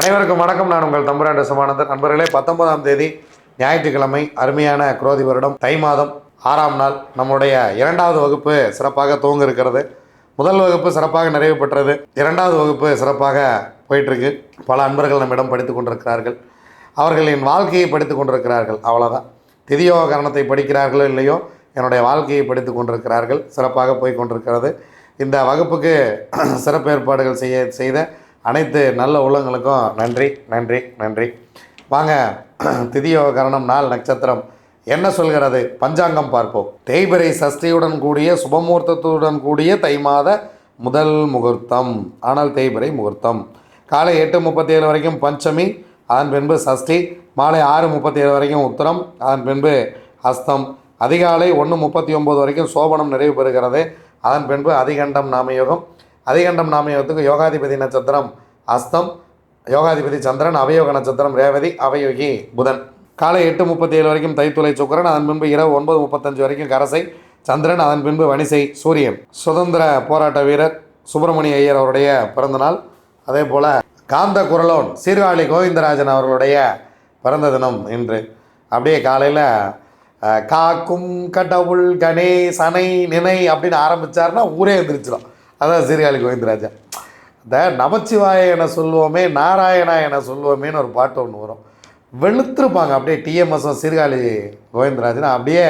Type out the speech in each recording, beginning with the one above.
அனைவருக்கும் வணக்கம். நான் உங்கள் தம்புராண்ட சமானந்தர் நண்பர்களே பத்தொன்பதாம் தேதி ஞாயிற்றுக்கிழமை அருமையான குரோதி வருடம். தை மாதம் ஆறாம் நாள் நம்முடைய இரண்டாவது வகுப்பு சிறப்பாக துவங்க இருக்கிறது. முதல் வகுப்பு சிறப்பாக நிறைவு பெற்றது. இரண்டாவது வகுப்பு சிறப்பாக போயிட்டுருக்கு. பல அன்பர்கள் நம்மிடம் படித்து கொண்டிருக்கிறார்கள். அவர்களின் வாழ்க்கையை படித்து கொண்டிருக்கிறார்கள். அவ்வளோதான் திதியோக கரணத்தை படிக்கிறார்களோ இல்லையோ என்னுடைய வாழ்க்கையை படித்து கொண்டிருக்கிறார்கள். சிறப்பாக போய் கொண்டிருக்கிறது. இந்த வகுப்புக்கு சிறப்பு ஏற்பாடுகள் செய்ய செய்த அனைத்து நல்ல உள்ளங்களுக்கும் நன்றி நன்றி நன்றி. வாங்க திதியோக கரணம் நாள் நட்சத்திரம். என்ன சொல்கிறது? பஞ்சாங்கம் பார்ப்போம். தேய்பிரை சஷ்டியுடன் கூடிய சுபமுகூர்த்தத்துடன் கூடிய தை மாத முதல் முகூர்த்தம். ஆனால் தேய்பிரை முகூர்த்தம். காலை எட்டு முப்பத்தி ஏழு வரைக்கும் பஞ்சமி அதன் பின்பு சஷ்டி மாலை ஆறு முப்பத்தி ஏழு வரைக்கும் உத்தரம் அதன் பின்பு அஸ்தம். அதிகாலை ஒன்று முப்பத்தி ஒம்பது வரைக்கும் சோபனம் நிறைவு பெறுகிறது. அதன் பின்பு அதிகண்டம் நாமயோகம். அதிகண்டம் நாமயோகத்துக்கு யோகாதிபதி நட்சத்திரம் அஸ்தம் யோகாதிபதி சந்திரன் அவயோக நட்சத்திரம் ரேவதி அவயோகி புதன். காலை எட்டு முப்பத்தி ஏழு வரைக்கும் தைத்துளை சுக்கரன் அதன் பின்பு இரவு ஒன்பது முப்பத்தஞ்சு வரைக்கும் கரசை சந்திரன் அதன் பின்பு வனிசை சூரியன். சுதந்திர போராட்ட வீரர் சுப்பிரமணிய ஐயர் அவருடைய பிறந்தநாள். அதே போல் காந்த குரலோன் சீர்காழி கோவிந்தராஜன் அவர்களுடைய பிறந்த தினம் இன்று. அப்படியே காலையில் காக்கும் கடவுள் கணேசனை நினை அப்படின்னு ஆரம்பித்தார்னா ஊரே எழுந்திரிச்சிடும் அதான் சீர்காழி கோவிந்தராஜா. இந்த நமச்சிவாய என சொல்லுவோமே நாராயணா என சொல்லுவோமேன்னு ஒரு பாட்டு ஒன்று வரும். வெளுத்திருப்பாங்க அப்படியே டிஎம்எஸும் சீர்காழி கோவிந்தராஜன். அப்படியே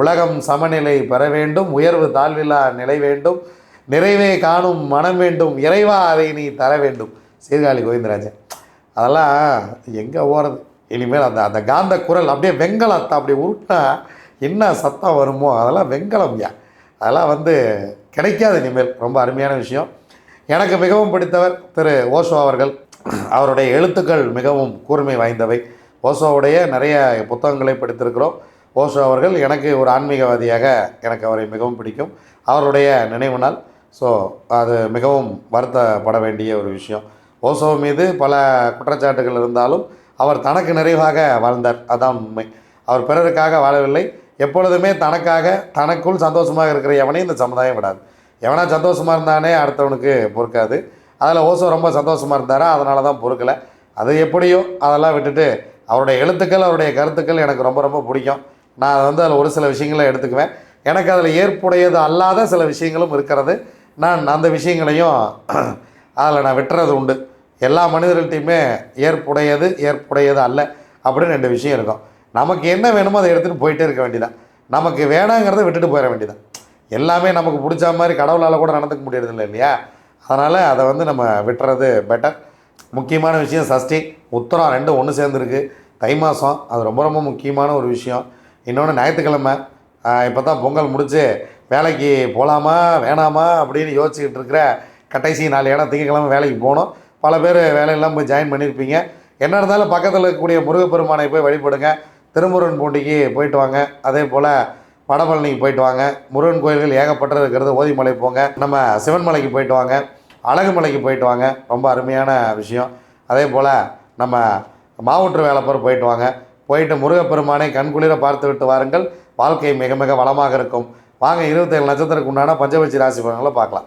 உலகம் சமநிலை பெற வேண்டும் உயர்வு தாழ்வில்லா நிலை வேண்டும் நிறைவே காணும் மனம் வேண்டும் இறைவா அதை நீ தர வேண்டும். சீர்காழி கோவிந்தராஜன். அதெல்லாம் எங்கே ஓடுறது இனிமேல் அந்த அந்த காந்த குரல் அப்படியே வெங்கலத்தை அப்படி உருட்டினா என்ன சத்தம் வருமோ அதெல்லாம் வெங்கலம் யா. அதெல்லாம் வந்து கிடைக்காது இனிமேல். ரொம்ப அருமையான விஷயம். எனக்கு மிகவும் பிடித்தவர் திரு ஓஷோ அவர்கள். அவருடைய எழுத்துக்கள் மிகவும் கூர்மை வாய்ந்தவை. ஓஷோவுடைய நிறைய புத்தகங்களை படித்திருக்கிறோம். ஓஷோ அவர்கள் எனக்கு ஒரு ஆன்மீகவாதியாக எனக்கு அவரை மிகவும் பிடிக்கும். அவருடைய நினைவு நாள். ஸோ அது மிகவும் வருத்தப்பட வேண்டிய ஒரு விஷயம். ஓசோ மீது பல குற்றச்சாட்டுகள் இருந்தாலும் அவர் தனக்கு நிறைவாக வாழ்ந்தார். அதான் உண்மை. அவர் பிறருக்காக வாழவில்லை. எப்பொழுதுமே தனக்காக தனக்குள் சந்தோஷமாக இருக்கிற எவனையும் இந்த சமுதாயம் விடாது. எவனா சந்தோஷமாக இருந்தானே அடுத்தவனுக்கு பொறுக்காது. அதில் ஓசோ ரொம்ப சந்தோஷமாக இருந்தாரா அதனால தான் பொறுக்கலை. அது எப்படியோ அதெல்லாம் விட்டுட்டு அவருடைய எழுத்துக்கள் அவருடைய கருத்துக்கள் எனக்கு ரொம்ப ரொம்ப பிடிக்கும். நான் அதை வந்து அதில் ஒரு சில விஷயங்களை எடுத்துக்குவேன். எனக்கு அதில் ஏற்புடையது அல்லாத சில விஷயங்களும் இருக்கிறது. நான் அந்த விஷயங்களையும் அதில் நான் விட்டுறது உண்டு. எல்லா மனிதர்கள்ட்டையுமே ஏற்புடையது ஏற்புடையது அல்ல அப்படின்னு ரெண்டு விஷயம் இருக்கும். நமக்கு என்ன வேணுமோ அதை எடுத்துகிட்டு போயிட்டே இருக்க வேண்டியதான் நமக்கு வேணாங்கிறத விட்டுட்டு போயிட வேண்டியதான் எல்லாமே நமக்கு பிடிச்ச மாதிரி கடவுளால் கூட நடந்துக்க முடியறதில்லை இல்லையா? அதனால் அதை வந்து நம்ம விட்டுறது பெட்டர் முக்கியமான விஷயம் சஷ்டி. உத்தரம் ரெண்டும் ஒன்று சேர்ந்துருக்கு. தை மாதம் அது ரொம்ப ரொம்ப முக்கியமான ஒரு விஷயம். இன்னொன்று ஞாயிற்றுக்கிழமை. இப்போ தான் பொங்கல் முடித்து வேலைக்கு போகலாமா வேணாமா அப்படின்னு யோசிச்சுக்கிட்டு இருக்கிற கடைசி நாலு இடம் திங்கக்கிழமை வேலைக்கு போகணும். பல பேர் வேலையெல்லாம் போய் ஜாயின் பண்ணியிருப்பீங்க என்ன இருந்தாலும் பக்கத்தில் இருக்கக்கூடிய முருகப்பெருமானை போய் வழிபடுங்க. திருமுருகன் பூண்டிக்கு போயிட்டு வாங்க. அதே போல் வடபழனிக்கு போயிட்டு வாங்க. முருகன் கோயில்கள் ஏகப்பட்டது இருக்கிறது. ஓதிமலை போங்க. நம்ம சிவன்மலைக்கு போயிட்டு வாங்க. அழகுமலைக்கு போயிட்டு வாங்க. ரொம்ப அருமையான விஷயம். அதே போல் நம்ம மாவூற்று வேலைப்பர் போயிட்டு வாங்க. போயிட்டு முருகப்பெருமானை கண்குளிர பார்த்து விட்டு வாருங்கள். வாழ்க்கை மிக மிக வளமாக இருக்கும். வாங்க இருபத்தேழு நட்சத்திரக்கு உண்டான பஞ்சபட்சி ராசி பலன்களை பார்க்கலாம்.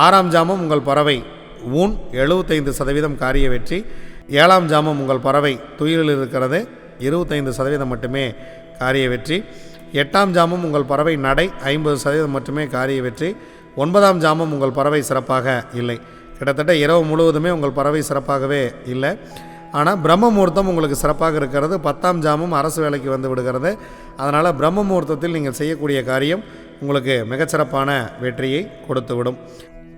ஆறாம் ஜாமம் உங்கள் பறவை ஊன் எழுபத்தைந்து சதவீதம் காரிய வெற்றி. ஏழாம் ஜாமம் உங்கள் பறவை துயிலில் இருக்கிறது இருபத்தைந்து சதவீதம் மட்டுமே காரிய வெற்றி. எட்டாம் ஜாமம் உங்கள் பறவை நடை ஐம்பது சதவீதம் மட்டுமே காரிய வெற்றி. ஒன்பதாம் ஜாமம் உங்கள் பறவை சிறப்பாக இல்லை. கிட்டத்தட்ட இரவு முழுவதுமே உங்கள் பறவை சிறப்பாகவே இல்லை. ஆனால் பிரம்ம முகூர்த்தம் உங்களுக்கு சிறப்பாக இருக்கிறது. பத்தாம் ஜாமும் அரசு வேலைக்கு வந்து விடுகிறது. அதனால் பிரம்ம முகூர்த்தத்தில் நீங்கள் செய்யக்கூடிய காரியம் உங்களுக்கு மிகச்சிறப்பான வெற்றியை கொடுத்துவிடும்.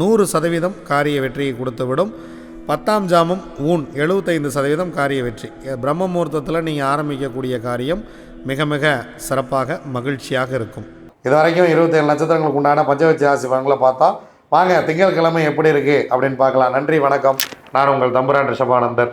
நூறு சதவீதம் காரிய வெற்றியை கொடுத்துவிடும். பத்தாம் ஜாமம் ஊன் எழுபத்தைந்து சதவீதம் காரிய வெற்றி. பிரம்ம முகூர்த்தத்தில் நீங்கள் ஆரம்பிக்கக்கூடிய காரியம் மிக மிக சிறப்பாக மகிழ்ச்சியாக இருக்கும். இது வரைக்கும் இருபத்தேழு நட்சத்திரங்களுக்கு உண்டான பஞ்சவச்சி ராசி பலன்களை பார்த்தா வாங்க திங்கட்கிழமை எப்படி இருக்குது அப்படின்னு பார்க்கலாம். நன்றி வணக்கம். நான் உங்கள் தம்புரான் ரிஷபானந்தர்.